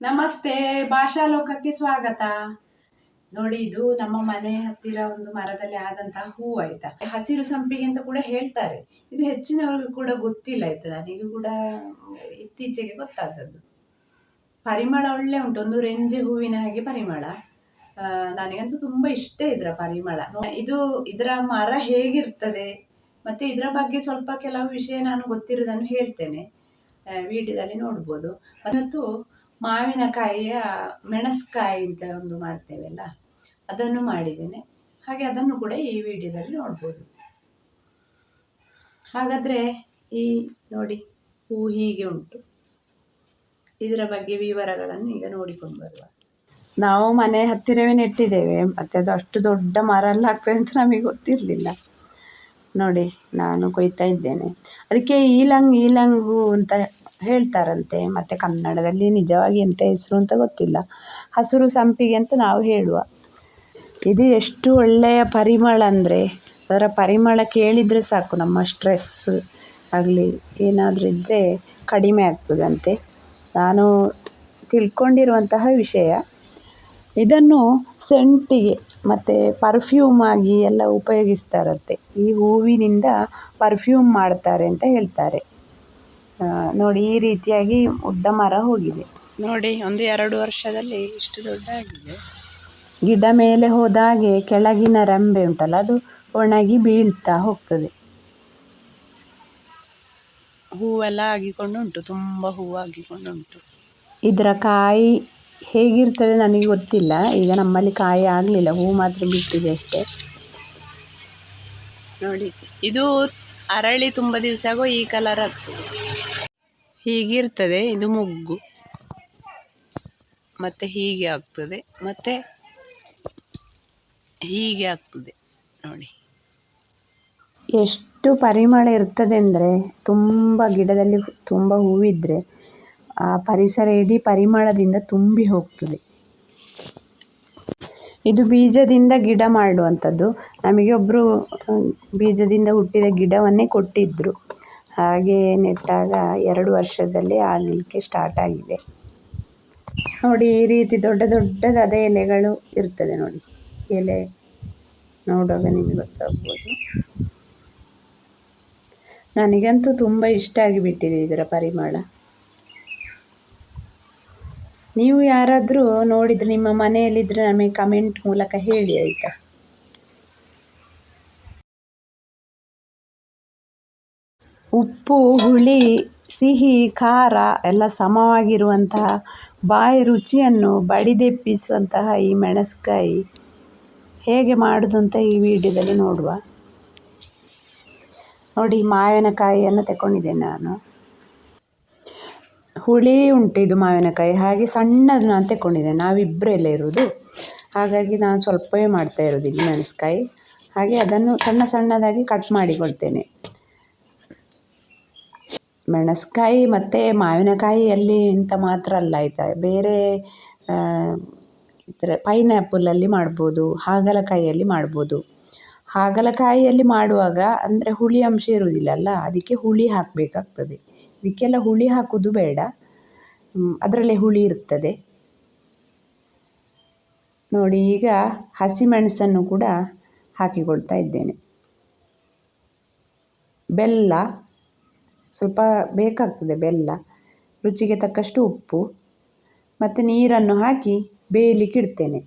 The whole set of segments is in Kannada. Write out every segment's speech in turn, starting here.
ನಮಸ್ತೆ ಭಾಷಾ ಲೋಕಕ್ಕೆ ಸ್ವಾಗತ. ನೋಡಿ, ಇದು ನಮ್ಮ ಮನೆ ಹತ್ತಿರ ಒಂದು ಮರದಲ್ಲಿ ಆದಂತಹ ಹೂ ಆಯ್ತಾ? ಹಸಿರು ಸಂಪಿಗೆ ಅಂತ ಕೂಡ ಹೇಳ್ತಾರೆ. ಇದು ಹೆಚ್ಚಿನವ್ರಿಗೂ ಕೂಡ ಗೊತ್ತಿಲ್ಲ ಆಯ್ತು? ನನಗೂ ಕೂಡ ಇತ್ತೀಚೆಗೆ ಗೊತ್ತಾದದ್ದು. ಪರಿಮಳ ಒಳ್ಳೆ ಉಂಟು. ಒಂದು ರೆಂಜೆ ಹೂವಿನ ಹಾಗೆ ಪರಿಮಳ. ನನಗಂತೂ ತುಂಬಾ ಇಷ್ಟ ಇದ್ರ ಪರಿಮಳ. ಇದು ಇದರ ಮರ ಹೇಗಿರ್ತದೆ? ಮತ್ತೆ ಇದರ ಬಗ್ಗೆ ಸ್ವಲ್ಪ ಕೆಲವು ವಿಷಯ ನಾನು ಗೊತ್ತಿರೋದನ್ನು ಹೇಳ್ತೇನೆ. ವಿಡಿಯೋದಲ್ಲಿ ನೋಡ್ಬೋದು. ಮತ್ತು ಮಾವಿನಕಾಯಿಯ ಮೆಣಸ್ಕಾಯಿ ಅಂತ ಒಂದು ಮಾಡ್ತೇವಲ್ಲ, ಅದನ್ನು ಮಾಡಿದ್ದೇನೆ. ಹಾಗೆ ಅದನ್ನು ಕೂಡ ಈ ವಿಡಿಯೋದಲ್ಲಿ ನೋಡ್ಬೋದು. ಹಾಗಾದರೆ ಈ ನೋಡಿ, ಹೂ ಹೀಗೆ ಉಂಟು. ಇದರ ಬಗ್ಗೆ ವಿವರಗಳನ್ನು ಈಗ ನೋಡಿಕೊಂಡು ಬರುವ. ನಾವು ಮನೆ ಹತ್ತಿರವೇ ನೆಟ್ಟಿದ್ದೇವೆ. ಮತ್ತು ಅದು ಅಷ್ಟು ದೊಡ್ಡ ಮರ ಎಲ್ಲ ಆಗ್ತದೆ ಅಂತ ನಮಗೆ ಗೊತ್ತಿರಲಿಲ್ಲ. ನೋಡಿ, ನಾನು ಕೊಯ್ತಾ ಇದ್ದೇನೆ. ಅದಕ್ಕೆ ಈಲಂಗ್, ಈಲಂಗು ಅಂತ ಹೇಳ್ತಾರಂತೆ, ಮತ್ತು ಕನ್ನಡದಲ್ಲಿ ನಿಜವಾಗಿ ಎಂಥ ಹೆಸರು ಅಂತ ಗೊತ್ತಿಲ್ಲ. ಹಸಿರು ಸಂಪಿಗೆ ಅಂತ ನಾವು ಹೇಳುವ. ಇದು ಎಷ್ಟು ಒಳ್ಳೆಯ ಪರಿಮಳ ಅಂದರೆ, ಅದರ ಪರಿಮಳ ಕೇಳಿದರೆ ಸಾಕು, ನಮ್ಮ ಸ್ಟ್ರೆಸ್ ಆಗಲಿ, ಏನಾದರೂ ಇದ್ದರೆ ಕಡಿಮೆ ಆಗ್ತದಂತೆ. ನಾನು ತಿಳ್ಕೊಂಡಿರುವಂತಹ ವಿಷಯ, ಇದನ್ನು ಸೆಂಟಿಗೆ ಮತ್ತು ಪರ್ಫ್ಯೂಮ್ ಆಗಿ ಎಲ್ಲ ಉಪಯೋಗಿಸ್ತಾರಂತೆ. ಈ ಹೂವಿನಿಂದ ಪರ್ಫ್ಯೂಮ್ ಮಾಡ್ತಾರೆ ಅಂತ ಹೇಳ್ತಾರೆ. ನೋಡಿ ಈ ರೀತಿಯಾಗಿ ಉದ್ದ ಮರ ಹೋಗಿದೆ. ನೋಡಿ ಒಂದು ಎರಡು ವರ್ಷದಲ್ಲಿ ಇಷ್ಟು ದೊಡ್ಡ ಆಗಿದೆ ಗಿಡ ಮೇಲೆ ಹೋದಾಗೆ ಕೆಳಗಿನ ರೆಂಬೆ ಉಂಟಲ್ಲ ಅದು ಒಣಗಿ ಬೀಳ್ತಾ ಹೋಗ್ತದೆ. ಹೂವೆಲ್ಲ ಆಗಿಕೊಂಡು ಉಂಟು ತುಂಬ ಹೂವು ಆಗಿಕೊಂಡು ಉಂಟು ಇದರ ಕಾಯಿ ಹೇಗಿರ್ತದೆ ನನಗೆ ಗೊತ್ತಿಲ್ಲ ಈಗ ನಮ್ಮಲ್ಲಿ ಕಾಯಿ ಆಗಲಿಲ್ಲ ಹೂ ಮಾತ್ರ ಬಿಟ್ಟಿದೆ ಅಷ್ಟೇ. ನೋಡಿ ಇದು ಅರಳಿ ತುಂಬ ದಿವಸ ಆಗೋ ಈ ಕಲರ್ ಆಗ್ತದೆ. ಹೀಗಿರ್ತದೆ, ಇದು ಮೊಗ್ಗು. ಮತ್ತೆ ಹೀಗೆ ಆಗ್ತದೆ, ಮತ್ತೆ ಹೀಗೆ ಆಗ್ತದೆ. ನೋಡಿ. ಎಷ್ಟು ಪರಿಮಳ ಇರ್ತದೆ ಅಂದರೆ ತುಂಬ ಗಿಡದಲ್ಲಿ ತುಂಬ ಹೂವಿದ್ರೆ, ಆ ಪರಿಸರ ಇಡೀ ಪರಿಮಳದಿಂದ ತುಂಬಿ ಹೋಗ್ತದೆ. ಇದು ಬೀಜದಿಂದ ಗಿಡ ಮಾಡುವಂಥದ್ದು. ನಮಗೆ ಒಬ್ಬರು ಬೀಜದಿಂದ ಹುಟ್ಟಿದ ಗಿಡವನ್ನೇ ಕೊಟ್ಟಿದ್ದರು ಹಾಗೆ ನೆಟ್ಟಾಗ ಎರಡು ವರ್ಷದಲ್ಲಿ ಆಗಲಿಕ್ಕೆ ಸ್ಟಾರ್ಟ್ ಆಗಿದೆ. ನೋಡಿ ಈ ರೀತಿ ದೊಡ್ಡ ದೊಡ್ಡದಾದ ಎಲೆಗಳು ಇರ್ತದೆ ನೋಡಿ. ಎಲೆ ನೋಡುವಾಗ ನಿಮಗೆ ಗೊತ್ತಾಗ್ಬೋದು. ನನಗಂತೂ ತುಂಬ ಇಷ್ಟ ಆಗಿಬಿಟ್ಟಿದೆ ಇದರ ಪರಿಮಳ. ನೀವು ಯಾರಾದರೂ ನೋಡಿದರೆ ನಿಮ್ಮ ಮನೆಯಲ್ಲಿದ್ದರೆ ನಮಗೆ ಕಮೆಂಟ್ ಮೂಲಕ ಹೇಳಿ ಆಯಿತಾ? ಉಪ್ಪು, ಹುಳಿ, ಸಿಹಿ, ಖಾರ ಎಲ್ಲ ಸಮವಾಗಿರುವಂತಹ ಬಾಯಿ ರುಚಿಯನ್ನು ಬಡಿದೆಪ್ಪಿಸುವಂತಹ ಈ ಮೆಣಸ್ಕಾಯಿ ಹೇಗೆ ಮಾಡೋದು ಅಂತ ಈ ವಿಡಿಯೋದಲ್ಲಿ ನೋಡುವ. ನೋಡಿ ಮಾವಿನಕಾಯಿಯನ್ನು ತಗೊಂಡಿದ್ದೇನೆ ನಾನು. ಹುಳಿ ಉಂಟು ಇದು ಮಾವಿನಕಾಯಿ. ಹಾಗೆ ಸಣ್ಣದು ನಾನು ತಗೊಂಡಿದ್ದೇನೆ ನಾವಿಬ್ಬರೆಲ್ಲ ಇರೋದು. ಹಾಗಾಗಿ ನಾನು ಸ್ವಲ್ಪವೇ ಮಾಡ್ತಾ ಇರೋದು ಇಲ್ಲಿ ಮೆಣಸ್ಕಾಯಿ ಹಾಗೆ ಅದನ್ನು ಸಣ್ಣ ಸಣ್ಣದಾಗಿ ಕಟ್ ಮಾಡಿಕೊಳ್ತೇನೆ. ಮೆಣಸ್ಕಾಯಿ ಮತ್ತು ಮಾವಿನಕಾಯಿಯಲ್ಲಿ ಅಂತ ಮಾತ್ರ ಅಲ್ಲ ಇದೆ. ಬೇರೆ ಇದರ ಪೈನಾಪಲಲ್ಲಿ ಮಾಡ್ಬೋದು, ಹಾಗಲಕಾಯಿಯಲ್ಲಿ ಮಾಡ್ಬೋದು. ಹಾಗಲಕಾಯಿಯಲ್ಲಿ ಮಾಡುವಾಗ ಅಂದರೆ ಹುಳಿ ಅಂಶ ಇರುವುದಿಲ್ಲಲ್ಲ ಅದಕ್ಕೆ ಹುಳಿ ಹಾಕಬೇಕಾಗ್ತದೆ. ಇದಕ್ಕೆಲ್ಲ ಹುಳಿ ಹಾಕೋದು ಬೇಡ. ಅದರಲ್ಲೇ ಹುಳಿ ಇರ್ತದೆ. ನೋಡಿ, ಈಗ ಹಸಿಮೆಣಸನ್ನು ಕೂಡ ಹಾಕಿಕೊಳ್ತಾ ಇದ್ದೇನೆ. ಬೆಲ್ಲ ಸ್ವಲ್ಪ ಬೇಕಾಗ್ತದೆ ಬೆಲ್ಲ, ರುಚಿಗೆ ತಕ್ಕಷ್ಟು ಉಪ್ಪು ಮತ್ತು ನೀರನ್ನು ಹಾಕಿ ಬೇಯಲಿಕ್ಕೆ ಇಡ್ತೇನೆ.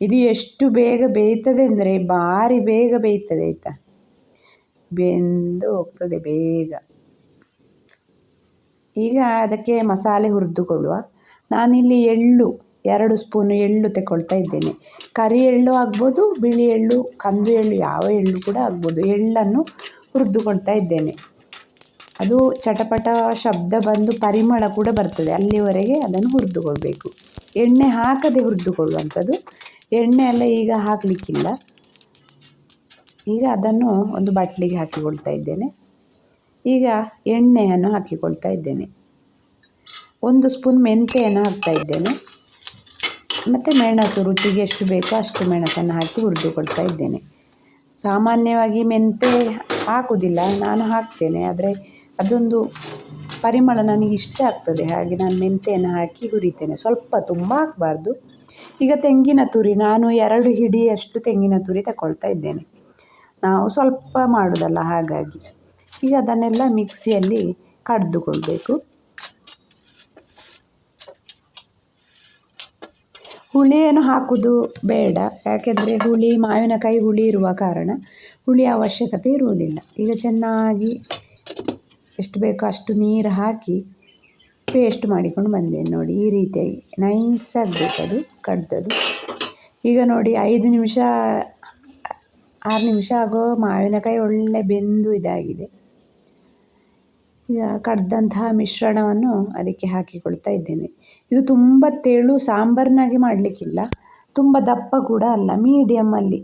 ಇದು ಎಷ್ಟು ಬೇಗ ಬೇಯ್ತದೆ ಅಂದರೆ ಭಾರಿ ಬೇಗ ಬೇಯ್ತದೆ ಆಯಿತಾ? ಬೆಂದು ಹೋಗ್ತದೆ ಬೇಗ. ಈಗ ಅದಕ್ಕೆ ಮಸಾಲೆ ಹುರಿದುಕೊಳ್ಳುವ. ನಾನಿಲ್ಲಿ ಎಳ್ಳು, ಎರಡು ಸ್ಪೂನು ಎಳ್ಳು ತಗೊಳ್ತಾ ಇದ್ದೇನೆ. ಕರಿ ಎಳ್ಳು ಆಗ್ಬೋದು, ಬಿಳಿ ಎಳ್ಳು, ಕಂದು ಎಳ್ಳು, ಯಾವ ಎಳ್ಳು ಕೂಡ ಆಗ್ಬೋದು. ಎಳ್ಳನ್ನು ಹುರಿದುಕೊಳ್ತಾ ಇದ್ದೇನೆ. ಅದು ಚಟಪಟ ಶಬ್ದ ಬಂದು ಪರಿಮಳ ಕೂಡ ಬರ್ತದೆ. ಅಲ್ಲಿವರೆಗೆ ಅದನ್ನು ಹುರಿದುಕೊಳ್ಬೇಕು. ಎಣ್ಣೆ ಹಾಕದೆ ಹುರಿದುಕೊಳ್ಳುವಂಥದ್ದು. ಎಣ್ಣೆ ಎಲ್ಲ ಈಗ ಹಾಕಲಿಕ್ಕಿಲ್ಲ. ಈಗ ಅದನ್ನು ಒಂದು ಬಟ್ಲಿಗೆ ಹಾಕಿಕೊಳ್ತಾ ಇದ್ದೇನೆ. ಈಗ ಎಣ್ಣೆಯನ್ನು ಹಾಕಿಕೊಳ್ತಾ ಇದ್ದೇನೆ. ಒಂದು ಸ್ಪೂನ್ ಮೆಂತೆಯನ್ನು ಹಾಕ್ತಾ ಇದ್ದೇನೆ. ಮತ್ತು ಮೆಣಸು, ರುಚಿಗೆ ಎಷ್ಟು ಬೇಕೋ ಅಷ್ಟು ಮೆಣಸನ್ನು ಹಾಕಿ ಹುರಿದುಕೊಳ್ತಾ ಇದ್ದೇನೆ. ಸಾಮಾನ್ಯವಾಗಿ ಮೆಂತೆ ಹಾಕುವುದಿಲ್ಲ. ನಾನು ಹಾಕ್ತೇನೆ. ಆದರೆ ಅದೊಂದು ಪರಿಮಳ ನನಗೆ ಇಷ್ಟ ಆಗ್ತದೆ. ಹಾಗೆ ನಾನು ಮೆಂತೆಯನ್ನು ಹಾಕಿ ಹುರಿತೇನೆ. ಸ್ವಲ್ಪ ತುಂಬ ಹಾಕಬಾರ್ದು. ಈಗ ತೆಂಗಿನ ತುರಿ, ನಾನು ಎರಡು ಹಿಡಿಯಷ್ಟು ತೆಂಗಿನ ತುರಿ ತಗೊಳ್ತಾ ಇದ್ದೇನೆ. ನಾವು ಸ್ವಲ್ಪ ಮಾಡೋದಲ್ಲ ಹಾಗಾಗಿ. ಈಗ ಅದನ್ನೆಲ್ಲ ಮಿಕ್ಸಿಯಲ್ಲಿ ಕಡಿದುಕೊಳ್ಬೇಕು. ಹುಳಿಯನ್ನು ಹಾಕೋದು ಬೇಡ. ಯಾಕೆಂದರೆ ಹುಳಿ, ಮಾವಿನಕಾಯಿ ಹುಳಿ ಇರುವ ಕಾರಣ ಹುಳಿ ಅವಶ್ಯಕತೆ ಇರುವುದಿಲ್ಲ. ಈಗ ಚೆನ್ನಾಗಿ ಎಷ್ಟು ಬೇಕೋ ಅಷ್ಟು ನೀರು ಹಾಕಿ ಪೇಸ್ಟ್ ಮಾಡಿಕೊಂಡು ಬಂದೇನೆ ನೋಡಿ, ಈ ರೀತಿಯಾಗಿ. ನೈಸ್ ಬೇಕದು ಕಡ್ದದು ಈಗ ನೋಡಿ, ಐದು ನಿಮಿಷ, ಆರು ನಿಮಿಷ ಆಗೋ ಮಾವಿನಕಾಯಿ ಒಳ್ಳೆ ಬೆಂದು ಇದಾಗಿದೆ. ಈಗ ಕಡ್ದಂತಹ ಮಿಶ್ರಣವನ್ನು ಅದಕ್ಕೆ ಹಾಕಿಕೊಳ್ತಾ ಇದ್ದೇನೆ. ಇದು ತುಂಬ ತೆಳು, ಸಾಂಬಾರ್ನಾಗಿ ಮಾಡಲಿಕ್ಕಿಲ್ಲ. ತುಂಬ ದಪ್ಪ ಕೂಡ ಅಲ್ಲ ಮೀಡಿಯಮ್ಮಲ್ಲಿ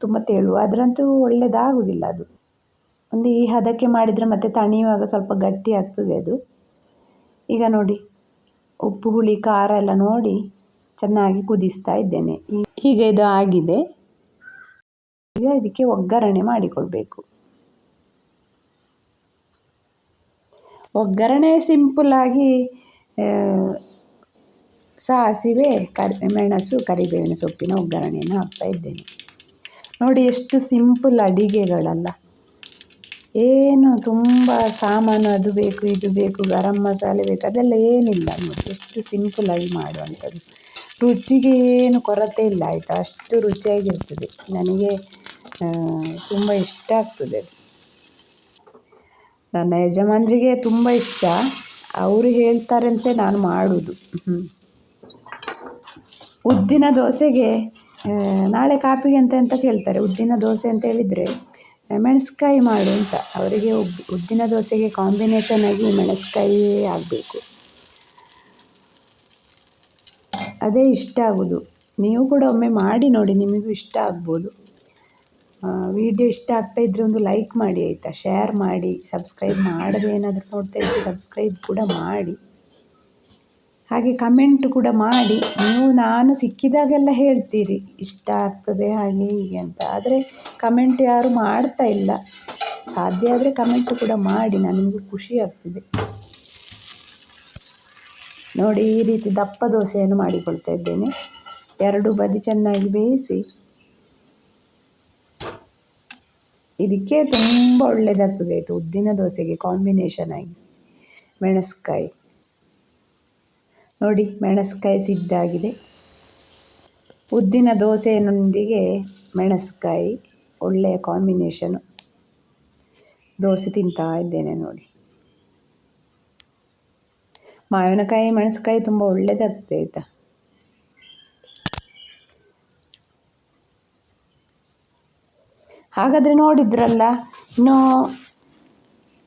ತುಂಬ ತೆಳು. ಅದರಂತೂ ಒಳ್ಳೆಯದಾಗುವುದಿಲ್ಲ ಅದು. ಒಂದು ಈ ಹದಕ್ಕೆ ಮಾಡಿದರೆ ಮತ್ತೆ ತಣಿಯುವಾಗ ಸ್ವಲ್ಪ ಗಟ್ಟಿ ಆಗ್ತದೆ ಅದು. ಈಗ ನೋಡಿ, ಉಪ್ಪು, ಹುಳಿ, ಖಾರ ಎಲ್ಲ ನೋಡಿ ಚೆನ್ನಾಗಿ ಕುದಿಸ್ತಾ ಇದ್ದೇನೆ. ಈಗ ಇದು ಆಗಿದೆ. ಈಗ ಇದಕ್ಕೆ ಒಗ್ಗರಣೆ ಮಾಡಿಕೊಳ್ಬೇಕು. ಒಗ್ಗರಣೆ ಸಿಂಪಲ್ಲಾಗಿ ಸಾಸಿವೆ, ಕರಿ, ಮೆಣಸು, ಕರಿಬೇವಿನ ಸೊಪ್ಪಿನ ಒಗ್ಗರಣೆಯನ್ನು ಹಾಕ್ತಾ ಇದ್ದೇನೆ. ನೋಡಿ ಎಷ್ಟು ಸಿಂಪಲ್ ಅಡಿಗೆಗಳಲ್ಲ. ಏನು ತುಂಬ ಸಾಮಾನು ಅದು ಬೇಕು, ಇದು ಬೇಕು, ಗರಂ ಮಸಾಲೆ ಬೇಕು, ಅದೆಲ್ಲ ಏನಿಲ್ಲ. ನೋಡಿ ಎಷ್ಟು ಸಿಂಪಲಾಗಿ ಮಾಡುವಂಥದ್ದು. ರುಚಿಗೆ ಏನು ಕೊರತೆ ಇಲ್ಲ, ಆಯಿತಾ? ಅಷ್ಟು ರುಚಿಯಾಗಿರ್ತದೆ. ನನಗೆ ತುಂಬ ಇಷ್ಟ ಆಗ್ತದೆ ಅದು. ನನ್ನ ಯಜಮಾನರಿಗೆ ತುಂಬ ಇಷ್ಟ. ಅವರು ಹೇಳ್ತಾರಂತೆ ನಾನು ಮಾಡೋದು. ಉದ್ದಿನ ದೋಸೆಗೆ ನಾಳೆ ಕಾಪಿಗೆ ಅಂತ ಅಂತ ಕೇಳ್ತಾರೆ. ಉದ್ದಿನ ದೋಸೆ ಅಂತ ಹೇಳಿದರೆ ಮೆಣಸ್ಕಾಯಿ ಮಾಡು ಅಂತ. ಅವರಿಗೆ ಉದ್ದಿನ ದೋಸೆಗೆ ಕಾಂಬಿನೇಷನ್ ಆಗಿ ಮೆಣಸ್ಕಾಯಿಯೇ ಆಗಬೇಕು. ಅದೇ ಇಷ್ಟ ಆಗೋದು. ನೀವು ಕೂಡ ಒಮ್ಮೆ ಮಾಡಿ ನೋಡಿ, ನಿಮಗೂ ಇಷ್ಟ ಆಗ್ಬೋದು. ವಿಡಿಯೋ ಇಷ್ಟ ಆಗ್ತಾ ಇದ್ದರೆ ಒಂದು ಲೈಕ್ ಮಾಡಿ, ಆಯಿತಾ? ಶೇರ್ ಮಾಡಿ ಸಬ್ಸ್ಕ್ರೈಬ್ ಮಾಡದೆ ಏನಾದರೂ ನೋಡ್ತಾ ಇದ್ದರೆ ಸಬ್ಸ್ಕ್ರೈಬ್ ಕೂಡ ಮಾಡಿ. ಹಾಗೆ ಕಮೆಂಟ್ ಕೂಡ ಮಾಡಿ, ನೀವು ನಾನು ಸಿಕ್ಕಿದಾಗೆಲ್ಲ ಹೇಳ್ತೀರಿ, ಇಷ್ಟ ಆಗ್ತದೆ ಹಾಗೆ ಹೀಗೆ ಅಂತ. ಆದರೆ ಕಮೆಂಟ್ ಯಾರು ಮಾಡ್ತಾ ಇಲ್ಲ. ಸಾಧ್ಯ ಆದರೆ ಕಮೆಂಟ್ ಕೂಡ ಮಾಡಿ ನನಗೂ ಖುಷಿ ಆಗ್ತದೆ. ನೋಡಿ, ಈ ರೀತಿ ದಪ್ಪ ದೋಸೆಯನ್ನು ಮಾಡಿಕೊಳ್ತಾ ಇದ್ದೇನೆ. ಎರಡು ಬದಿ ಚೆನ್ನಾಗಿ ಬೇಯಿಸಿ, ಇದಕ್ಕೆ ತುಂಬ ಒಳ್ಳೆಯದಾಗ್ತದೆ ಇದು ಉದ್ದಿನ ದೋಸೆಗೆ ಕಾಂಬಿನೇಷನ್ ಆಗಿ. ಮೆಣಸ್ಕಾಯಿ. ನೋಡಿ ಮೆಣಸ್ಕಾಯಿ ಸಿದ್ಧಾಗಿದೆ ಉದ್ದಿನ ದೋಸೆಯೊಂದಿಗೆ ಮೆಣಸ್ಕಾಯಿ ಒಳ್ಳೆಯ ಕಾಂಬಿನೇಷನು. ದೋಸೆ ತಿಂತಾ ಇದ್ದೇನೆ ನೋಡಿ. ಮಾವಿನಕಾಯಿ, ಮೆಣಸ್ಕಾಯಿ ತುಂಬ ಒಳ್ಳೆಯದಾಗ್ತದೆ ಆಯಿತಾ? ಹಾಗಾದರೆ ನೋಡಿದ್ರಲ್ಲ, ಇನ್ನು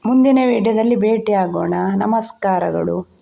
ಮುಂದಿನ ವಿಡಿಯೋದಲ್ಲಿ ಭೇಟಿ ಆಗೋಣ ನಮಸ್ಕಾರಗಳು.